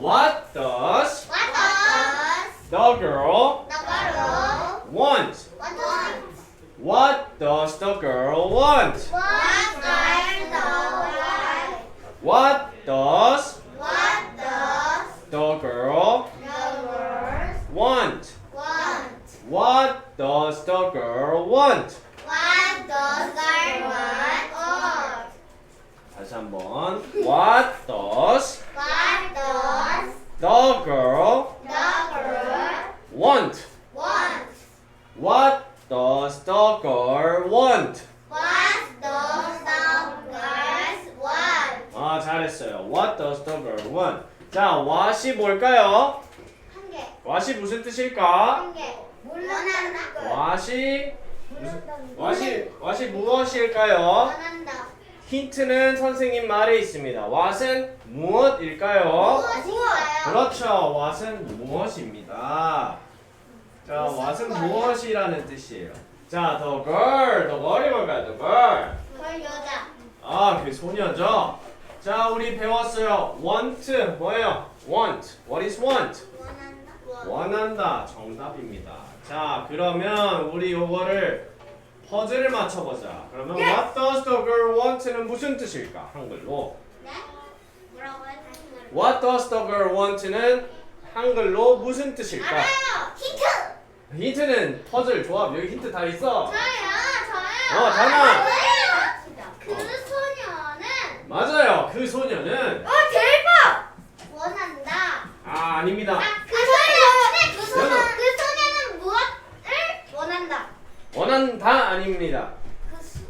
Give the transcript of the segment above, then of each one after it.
What does What does the girl the girl want? want? What does the girl want? What does the want? What 뜻일까? what이 무슨 what이 what이 무엇일까요? 원한다. 힌트는 선생님 말에 있습니다. what은 무엇일까요? 무엇인가요? 그렇죠. what은 무엇입니다. 자, what은 무엇이라는 뜻이에요. 자, the girl, the girl이 뭘까요? the girl. 그 여자. 아, 그 소녀죠. 자, 우리 배웠어요. want 뭐예요? want. What is want? 원한다. 정답입니다. 자, 그러면 우리 요거를 퍼즐을 맞춰보자. 그러면 what does the girl want는 무슨 뜻일까? 한글로. 네? 뭐라고요? 다시 말해. What does the girl want는 한글로 무슨 뜻일까? 알아요. 힌트. 힌트는 퍼즐 조합. 여기 힌트 다 있어. 저요. 저요. 어, 장아. 뭐예요? 그 소녀는 맞아요. 그 소녀는 어 대박. 원한다. 아, 아닙니다. 그 소녀는 그 소녀 그 소녀는 무엇을 원한다. 원한다 아닙니다. 그, 소,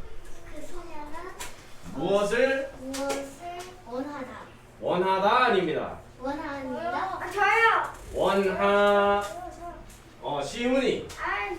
그 소녀는 무엇을 무엇을 원하다. 원하다 아닙니다. 원합니다. 아, 저요. 원하 어 시훈이 알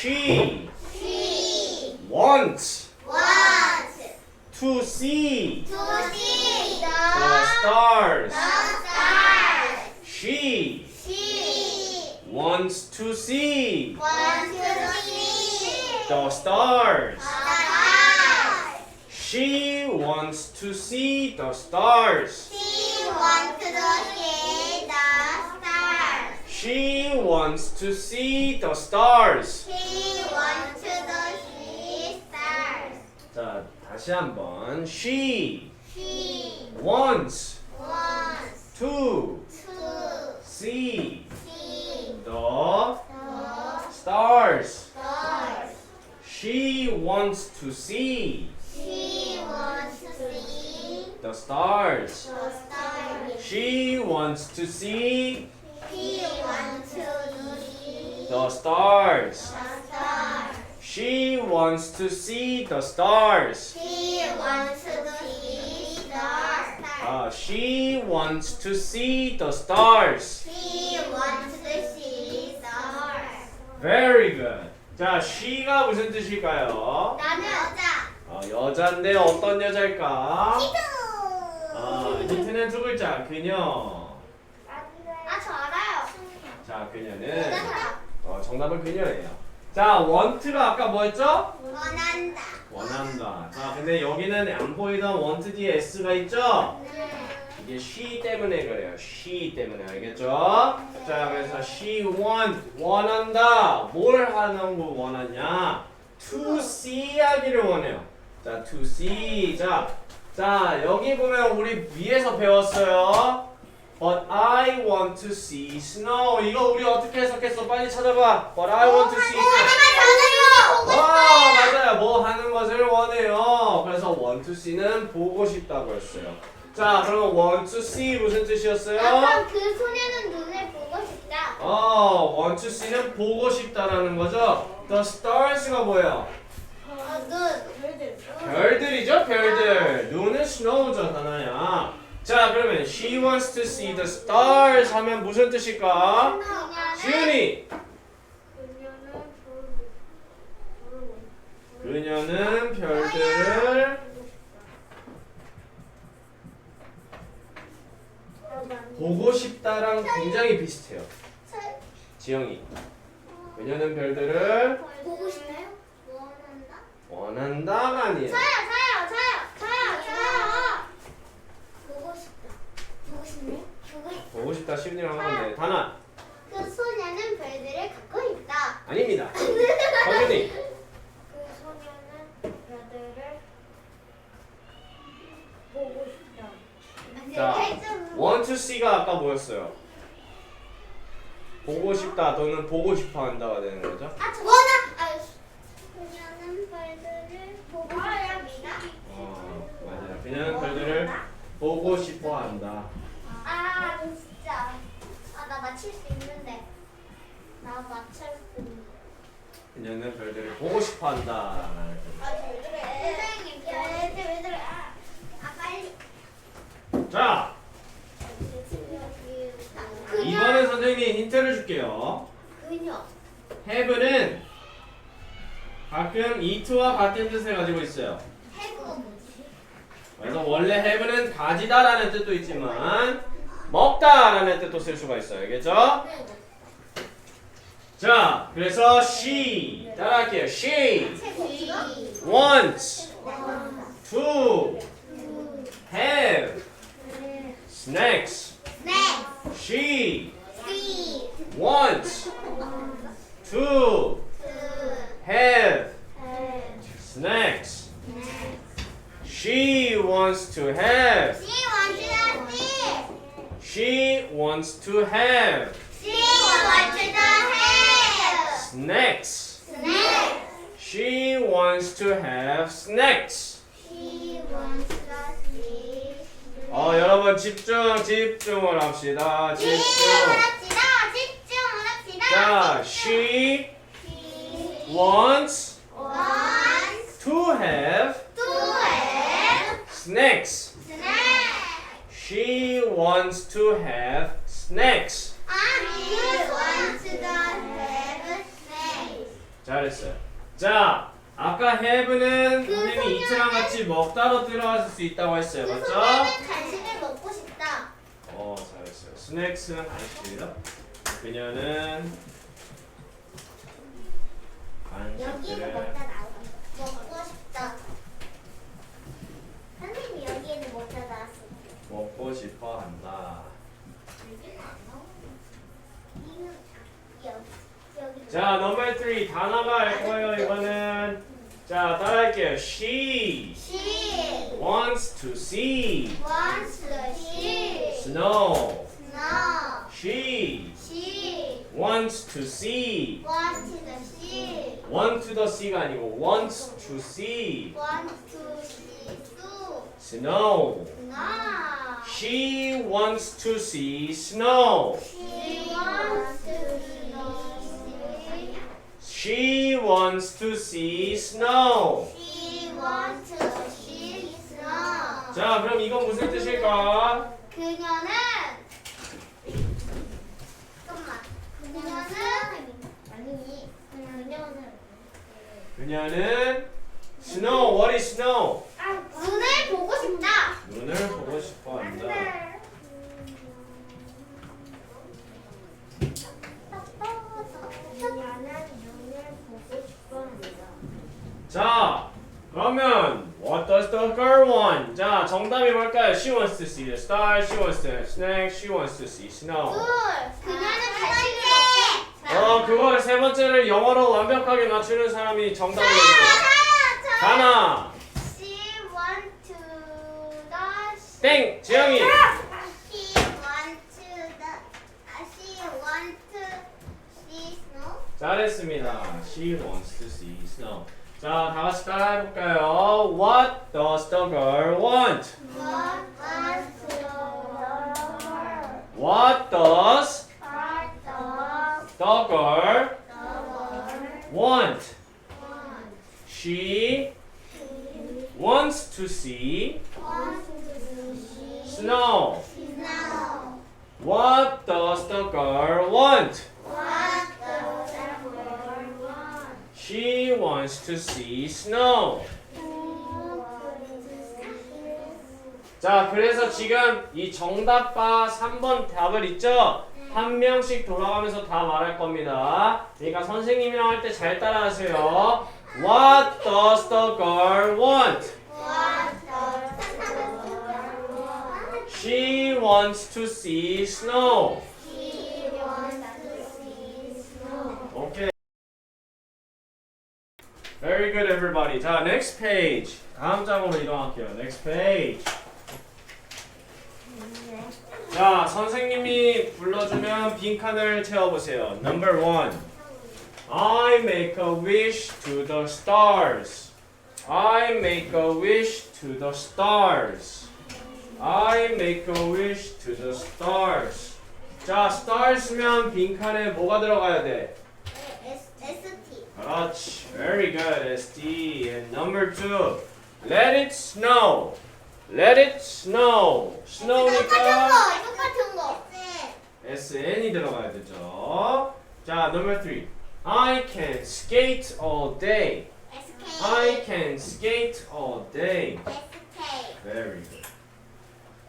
She She wants wants to see to see the the stars. stars. She She wants to see wants to see the stars. the stars. She wants to see the stars. She wants to see the stars. She wants to see the stars. 자, 다시 한번. She She wants wants to to see see the the stars. stars. She wants to see She wants to see the stars. the stars. She wants to see She wants to see the stars. She wants to see the stars. She wants to see the stars. 아, she wants to see the stars. She wants to see stars. Very good. 자, she가 무슨 뜻일까요? 나는 여자. 어, 여자인데 어떤 여자일까? 아, 힌트는 두 글자. 그녀. 아, 저 알아요. 자, 그녀는. 어, 정답은 그녀예요. 자, want가 아까 뭐였죠? 원한다. 원한다. 자, 근데 여기는 안 보이던 want 뒤에 s가 있죠? 네. 이게 she 때문에 그래요. she 때문에 알겠죠? 자, 그래서 she want 원한다. 뭘 하는 거 원하냐? to see 하기를 원해요. 자, to see. 자, 자 여기 보면 우리 위에서 배웠어요. But I want to see snow. 이거 우리 어떻게 해석했어? 빨리 찾아봐. But I want to see snow. 와 맞아요 뭐 하는 것을 원해요 그래서 want to see는 보고 싶다고 했어요 자 그러면 want to see 무슨 뜻이었어요? 아까 그 소녀는 눈을 보고 싶다. 어 want to see는 보고 싶다라는 거죠 the stars가 뭐예요? 어, 눈. 별들이죠 별들 눈은 snow죠 하나야 자 그러면 she wants to see the stars 하면 무슨 뜻일까? 지훈이 그녀는 별들을 보고 싶다랑 굉장히 비슷해요. 지영이. 그녀는 별들을 보고 싶나요? 원한다? 원한다가 아니에요 저요, 저요, 저요. 보고 싶다. 보고 싶네. 보고 싶. 보고 싶다 시윤이랑 한 건데 단아 그 소녀는 별들을 갖고 있다. 아닙니다. 서준이 그 소녀는 별들을 보고 싶다. 자, want to see가 아까 뭐였어요? 보고 싶다 또는 보고 싶어 한다가 되는 거죠? 아, 저 원하. 아, 소녀는 별들을 보고 싶답니다. 어, 맞아요. 그녀는 별들을 보고 싶어 한다. 아, 진짜. 아, 나 맞힐 수 있는데. 나 맞힐 수 있는데. 그녀는 별들을 보고 싶어 한다. 아, 왜 그래? 선생님, 별들 왜 그래? 아, 아 빨리. 자, 이번에 선생님이 힌트를 줄게요. 그녀. have는 가끔 eat와 같은 뜻을 가지고 있어요. 해고. 그래서 원래 have는 가지다라는 뜻도 있지만 먹다라는 뜻도 쓸 수가 있어요. 알겠죠? 자, 그래서 she 따라할게요. she wants to have snacks. 네. She 시. wants to have snacks. She wants to have. 시 원주다 시. She wants to have 시 원주다 해. snacks. 스낵. She wants to have snacks. 시 원주다 시. 어, 여러분 집중, 집중을 합시다. 집중. 자, she 시 wants wants to have to have snacks. snack. She wants to have snacks. 잘했어요. 자, 아까 have는 그 선생님이 소녀는- 이트랑 같이 먹다로 들어갈 수 있다고 했어요. 그 맞죠? 간식을 먹고 싶다. 어, 잘했어요. 스낵스는 간식이다. 그녀는 여기는 간식들을 먹다 나오는 거. 먹고 싶다. 선생님 여기에는 먹다 나왔어. 먹고 싶어 한다. 여기는 안 나오는 거. 이는 여기 여기. 자, 넘버 3 단어가 알 거예요. 이거는 자, 따라할게요. She She wants to see wants to see snow. snow. She wants to see wants to see want to the see가 아니고 wants to see wants to see snow. snow. Snow. She wants to see snow. She wants to see She wants to see snow. She wants to see snow. 자, 그럼 이건 무슨 뜻일까? 그녀는 그녀는 아니 그녀는 그녀는 snow. What is snow? 눈을 보고 싶다. 눈을 보고 싶어 한다. 그녀는 눈을 보고 싶어합니다. 자, 그러면 what does the girl want? 자, 정답이 뭘까요? She wants to see the star. She wants to have snacks. She wants to see snow. 둘. 그녀는 간식을 어, 그걸 세 번째를 영어로 완벽하게 맞추는 사람이 정답을 저요. 가나, She want to the 땡, 지영이. She want to the 아, she want to see snow. 잘했습니다. She wants to see snow. 자, 다 같이 따라 해볼까요? What does the girl want? What was the girl? What does girl want? She wants to see snow. What does the girl want? She wants to see snow. 자, 그래서 지금 이 정답과 3번 답을 있죠? 한 명씩 돌아가면서 다 말할 겁니다. 그러니까 선생님이랑 할 때 잘 따라하세요. What does the girl want? She wants to see snow. Okay. Very good, everybody. 자, next page. 다음 장으로 이동할게요. Next page. 자, 선생님이 불러주면 빈칸을 채워보세요. Number one. I make a wish to the stars. I make a wish to the stars. I make a wish to the stars. 자, stars면 빈칸에 뭐가 들어가야 돼? 그렇지. Very good, SD. And number two. Let it snow. Let it snow. snow니까 SN이 들어가야 되죠. 자, number three. I can skate all day. I can skate all day. Very good.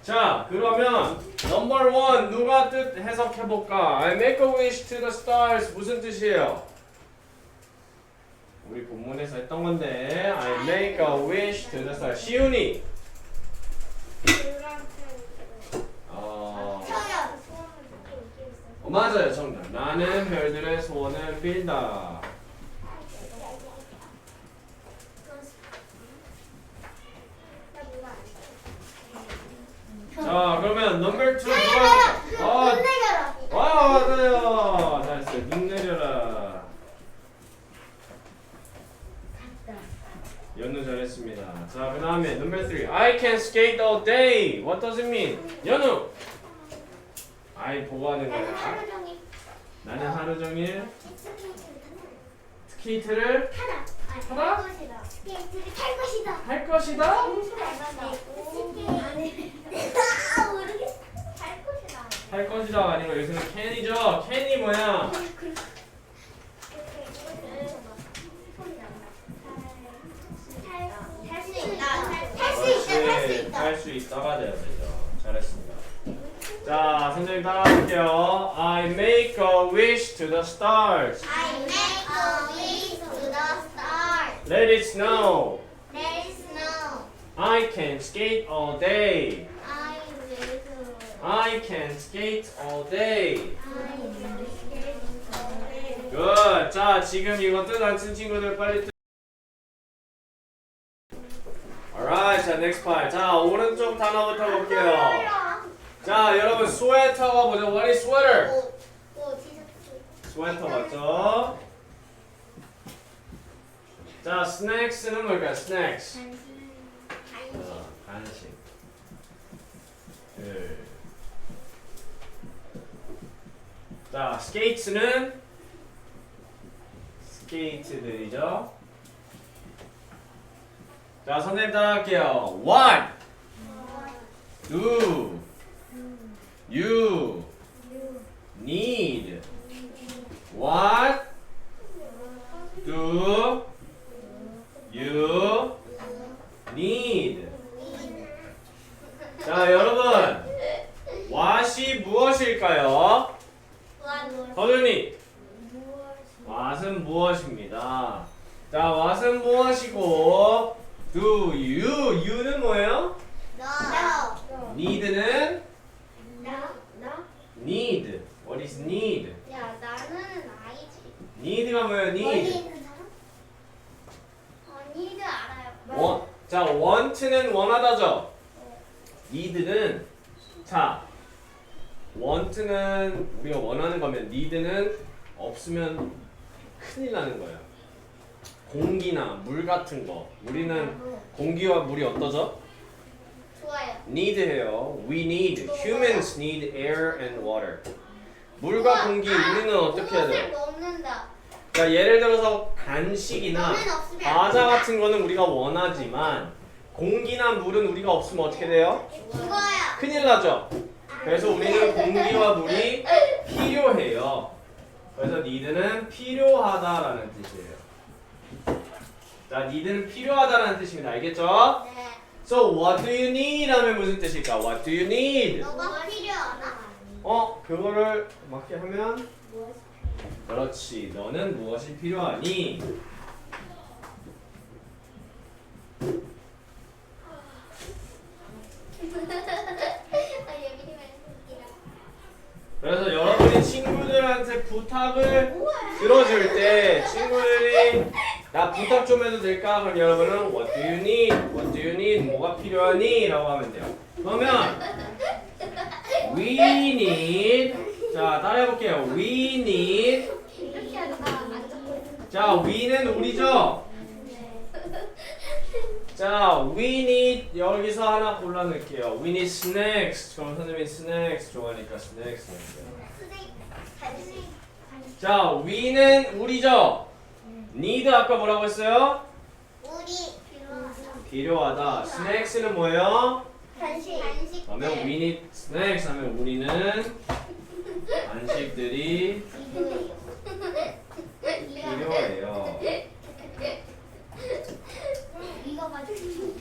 자, 그러면 number one 누가 뜻 해석해 볼까? I make a wish to the stars 무슨 뜻이에요? 우리 본문에서 했던 건데 I make a wish to the stars. 시윤이. 어, 어, 맞아요, 정답. 나는 별들의 소원을 빌다. 자, 그러면 number two 누가 했을까? 어, 와 맞아요. 잘했어요. 눈 내려라. 연우 잘했습니다. 자, 그 다음에 number three. I can skate all day. What does it mean? 연우. 아이 보고 하는 거야. 나는 하루 종일 스케이트를 타다? 스케이트를 탈 것이다. 할 것이다. 할 것이다 아니고 여기서는 can이죠. can이 뭐야? 할수 있다가 돼야 되죠. 잘했습니다. 자, 선생님 따라할게요. I make a wish to the stars. Let it snow. I can skate all day. I can skate all day. Good. 자, 지금 이거 뜻안쓴 친구들 빨리 뜻. Alright, 자, next part. 자, 오른쪽 단어부터 볼게요. 자, 여러분, 스웨터가 뭐죠? What is sweater? 스웨터 맞죠? 자, snacks는 뭘까요? snacks. 어, 간식. 그. 자, skates는 스케이트들이죠. 자, 선생님 따라 할게요. What do you need? What do you need? 자, 여러분. what이 무엇일까요? 서준이. what은 무엇입니다. 자, what은 무엇이고 do you you는 뭐예요? need는 need. What is need? 야 나는 아이지. need가 뭐예요? 멀리 need. 있는 사람? 언니도 알아요. 원, 자, want는 원하다죠. need는 자, want는 우리가 원하는 거면 need는 없으면 큰일 나는 거예요. 공기나 물 같은 거. 우리는 공기와 물이 어떠죠? 좋아요. need해요. We need. Humans need air and water. 물과 공기 우리는 어떻게 해야 무엇을 돼요? 먹는다. 그러니까 예를 들어서 간식이나 너는 없으면 안 과자 된다. 같은 거는 우리가 원하지만 공기나 물은 우리가 없으면 어떻게 돼요? 죽어요. 큰일 나죠. 그래서 우리는 공기와 물이 필요해요. 그래서 need는 필요하다라는 뜻이에요. 자, need는 필요하다라는 뜻입니다. 알겠죠? 네. So what do you need? 하면 무슨 뜻일까? What do you need? 너가 필요하다. 어, 그거를 맞게 하면 그렇지. 너는 무엇이 필요하니? 아, 예민이 말이야. 그래서 여러분이 친구들한테 부탁을 들어줄 때 친구들이 나 부탁 좀 해도 될까? 그럼 여러분은 What do you need? What do you need? 뭐가 필요하니? 라고 하면 돼요. 그러면 We need 자 따라해볼게요. We need 이렇게 하다가 안 잡고 있는 자 we는 우리죠? 자 we need 여기서 하나 골라낼게요. We need snacks. 그럼 선생님이 snacks 좋아하니까 snacks 넣을게요. 선생님, 선생님. 자, we는 우리죠. Need 아까 뭐라고 했어요? 우리 필요하다. 필요하다. snacks는 뭐예요? 간식. 간식. 그러면 we need snacks 하면 우리는 간식들이 필요해요. 이거 맞지?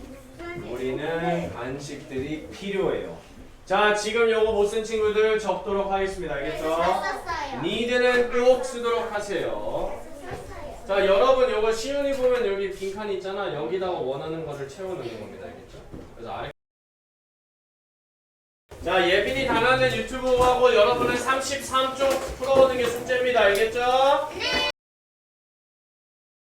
우리는 간식들이 필요해요. 자, 지금 요거 못 쓴 친구들 적도록 하겠습니다. 알겠죠? 썼어요. need는 꼭 쓰도록 하세요. 자, 여러분 요거 시윤이 보면 여기 빈칸 있잖아. 여기다가 원하는 것을 채워넣는 겁니다. 알겠죠? 그래서 아래 자, 예빈이 단하는 유튜브하고 여러분은 33쪽 풀어오는 게 숙제입니다. 알겠죠? 네.